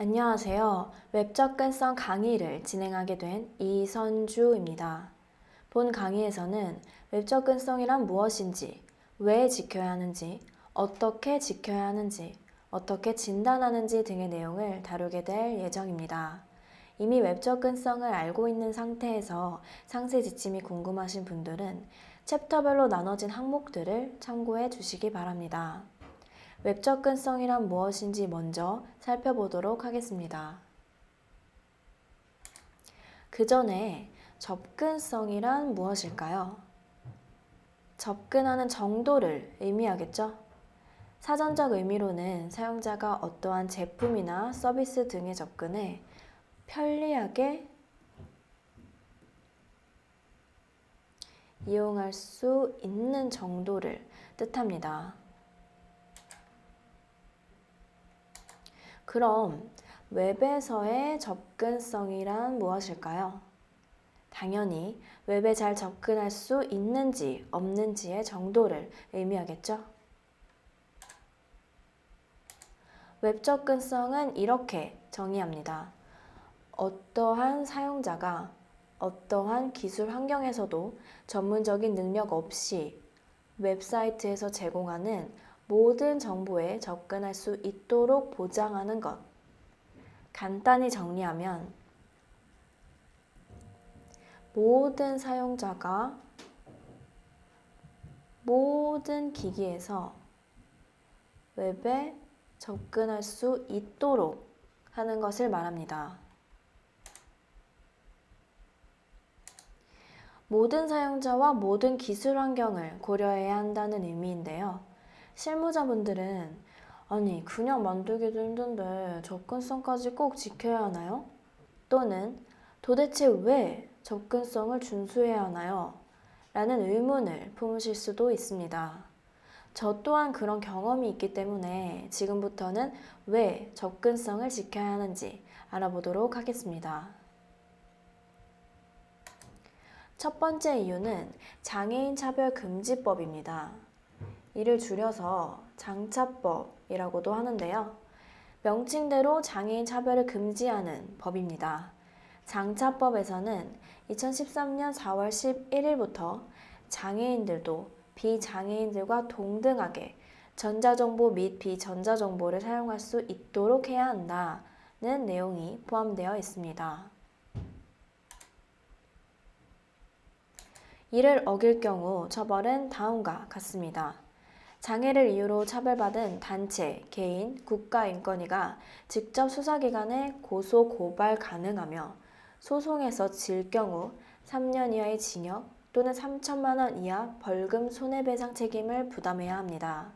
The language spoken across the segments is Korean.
안녕하세요. 웹 접근성 강의를 진행하게 된 이선주입니다. 본 강의에서는 웹 접근성이란 무엇인지, 왜 지켜야 하는지, 어떻게 지켜야 하는지, 어떻게 진단하는지 등의 내용을 다루게 될 예정입니다. 이미 웹 접근성을 알고 있는 상태에서 상세 지침이 궁금하신 분들은 챕터별로 나눠진 항목들을 참고해 주시기 바랍니다. 웹 접근성이란 무엇인지 먼저 살펴보도록 하겠습니다. 그 전에 접근성이란 무엇일까요? 접근하는 정도를 의미하겠죠? 사전적 의미로는 사용자가 어떠한 제품이나 서비스 등에 접근해 편리하게 이용할 수 있는 정도를 뜻합니다. 그럼 웹에서의 접근성이란 무엇일까요? 당연히 웹에 잘 접근할 수 있는지 없는지의 정도를 의미하겠죠? 웹 접근성은 이렇게 정의합니다. 어떠한 사용자가 어떠한 기술 환경에서도 전문적인 능력 없이 웹사이트에서 제공하는 모든 정보에 접근할 수 있도록 보장하는 것. 간단히 정리하면 모든 사용자가 모든 기기에서 웹에 접근할 수 있도록 하는 것을 말합니다. 모든 사용자와 모든 기술 환경을 고려해야 한다는 의미인데요. 실무자분들은 아니 그냥 만들기도 힘든데 접근성까지 꼭 지켜야 하나요? 또는 도대체 왜 접근성을 준수해야 하나요? 라는 의문을 품으실 수도 있습니다. 저 또한 그런 경험이 있기 때문에 지금부터는 왜 접근성을 지켜야 하는지 알아보도록 하겠습니다. 첫 번째 이유는 장애인 차별 금지법입니다. 이를 줄여서 장차법이라고도 하는데요. 명칭대로 장애인 차별을 금지하는 법입니다. 장차법에서는 2013년 4월 11일부터 장애인들도 비장애인들과 동등하게 전자정보 및 비전자정보를 사용할 수 있도록 해야 한다는 내용이 포함되어 있습니다. 이를 어길 경우 처벌은 다음과 같습니다. 장애를 이유로 차별받은 단체, 개인, 국가인권위가 직접 수사기관에 고소, 고발 가능하며 소송에서 질 경우 3년 이하의 징역 또는 3천만 원 이하 벌금 손해배상 책임을 부담해야 합니다.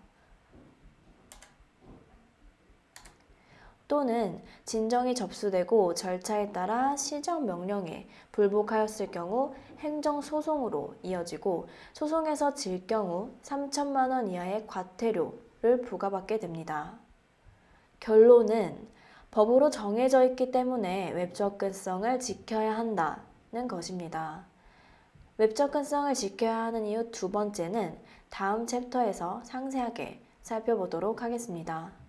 또는 진정이 접수되고 절차에 따라 시정 명령에 불복하였을 경우 행정 소송으로 이어지고 소송에서 질 경우 3천만 원 이하의 과태료를 부과받게 됩니다. 결론은 법으로 정해져 있기 때문에 웹 접근성을 지켜야 한다는 것입니다. 웹 접근성을 지켜야 하는 이유 두 번째는 다음 챕터에서 상세하게 살펴보도록 하겠습니다.